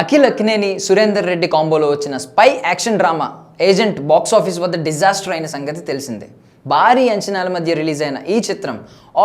అఖిల్ అక్నేని సురేందర్ రెడ్డి కాంబోలో వచ్చిన spy action drama agent box office వద్ద డిజాస్టర్ అయిన సంగతి తెలిసిందే. భారీ అంచనాల మధ్య రిలీజ్ అయిన ఈ చిత్రం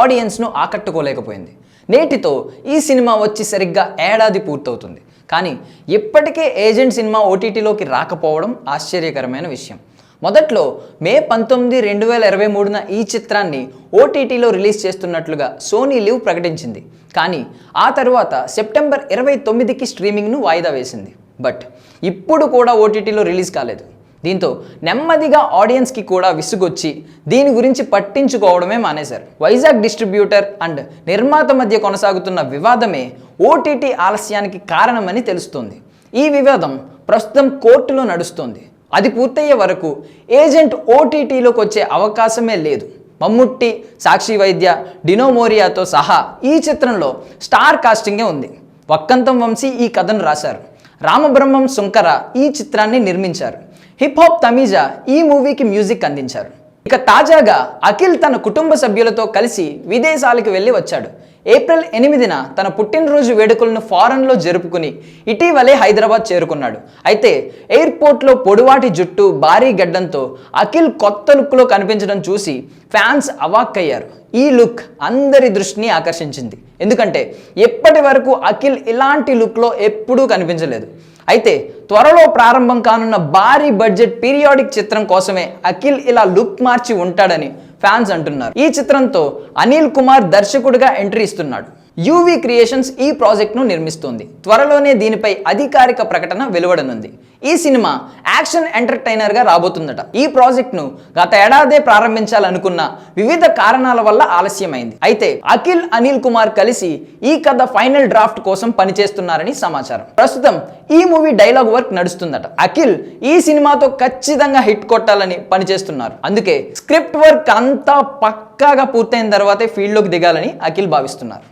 ఆడియన్స్ను ఆకట్టుకోలేకపోయింది. నేటితో ఈ సినిమా వచ్చి సరిగ్గా ఏడాది పూర్తవుతుంది. కానీ ఇప్పటికే ఏజెంట్ సినిమా ఓటీటీలోకి రాకపోవడం ఆశ్చర్యకరమైన విషయం. మొదట్లో మే పంతొమ్మిది రెండు వేల ఇరవై మూడున ఈ చిత్రాన్ని ఓటీటీలో రిలీజ్ చేస్తున్నట్లుగా సోనీ లివ్ ప్రకటించింది. కానీ ఆ తర్వాత సెప్టెంబర్ ఇరవై తొమ్మిదికి స్ట్రీమింగ్ను వాయిదా వేసింది. బట్ ఇప్పుడు కూడా ఓటీటీలో రిలీజ్ కాలేదు. దీంతో నెమ్మదిగా ఆడియన్స్కి కూడా విసుగొచ్చి దీని గురించి పట్టించుకోవడమే మానేశారు. వైజాగ్ డిస్ట్రిబ్యూటర్ అండ్ నిర్మాత మధ్య కొనసాగుతున్న వివాదమే ఓటీటీ ఆలస్యానికి కారణమని తెలుస్తోంది. ఈ వివాదం ప్రస్తుతం కోర్టులో నడుస్తోంది. అది పూర్తయ్యే వరకు ఏజెంట్ ఓటీటీలోకి వచ్చే అవకాశమే లేదు. మమ్ముట్టి సాక్షి వైద్య డినోమోరియాతో సహా ఈ చిత్రంలో స్టార్ కాస్టింగే ఉంది. వక్కంతం వంశీ ఈ కథను రాశారు. రామబ్రహ్మం సుంకర ఈ చిత్రాన్ని నిర్మించారు. హిప్ హాప్ తమీజా ఈ మూవీకి మ్యూజిక్ అందించారు. ఇక తాజాగా అఖిల్ తన కుటుంబ సభ్యులతో కలిసి విదేశాలకు వెళ్ళి వచ్చాడు. ఏప్రిల్ ఎనిమిదిన తన పుట్టినరోజు వేడుకలను ఫారెన్లో జరుపుకుని ఇటీవలే హైదరాబాద్ చేరుకున్నాడు. అయితే ఎయిర్పోర్ట్లో పొడువాటి జుట్టు భారీ గడ్డంతో అఖిల్ కొత్త లుక్లో కనిపించడం చూసి ఫ్యాన్స్ అవాక్కయ్యారు. ఈ లుక్ అందరి దృష్టిని ఆకర్షించింది. ఎందుకంటే ఎప్పటి వరకు అఖిల్ ఇలాంటి లుక్లో ఎప్పుడూ కనిపించలేదు. అయితే త్వరలో ప్రారంభం కానున్న భారీ బడ్జెట్ పీరియాడిక్ చిత్రం కోసమే అఖిల్ ఇలా లుక్ మార్చి ఉంటాడని ఫ్యాన్స్ అంటున్నారు. ఈ చిత్రంతో అనిల్ కుమార్ దర్శకుడిగా ఎంట్రీ ఇస్తున్నాడు. యూవి క్రియేషన్స్ ఈ ప్రాజెక్ట్ను నిర్మిస్తోంది. త్వరలోనే దీనిపై అధికారిక ప్రకటన వెలువడనుంది. ఈ సినిమా యాక్షన్ ఎంటర్టైనర్గా రాబోతుందట. ఈ ప్రాజెక్ట్ను గత ఏడాదే ప్రారంభించాలనుకున్న వివిధ కారణాల వల్ల ఆలస్యమైంది. అయితే అఖిల్ అనిల్ కుమార్ కలిసి ఈ కథ ఫైనల్ డ్రాఫ్ట్ కోసం పనిచేస్తున్నారని సమాచారం. ప్రస్తుతం ఈ మూవీ డైలాగ్ వర్క్ నడుస్తుందట. అఖిల్ ఈ సినిమాతో ఖచ్చితంగా హిట్ కొట్టాలని పనిచేస్తున్నారు. అందుకే స్క్రిప్ట్ వర్క్ అంతా పక్కాగా పూర్తయిన తర్వాతే ఫీల్డ్లోకి దిగాలని అఖిల్ భావిస్తున్నారు.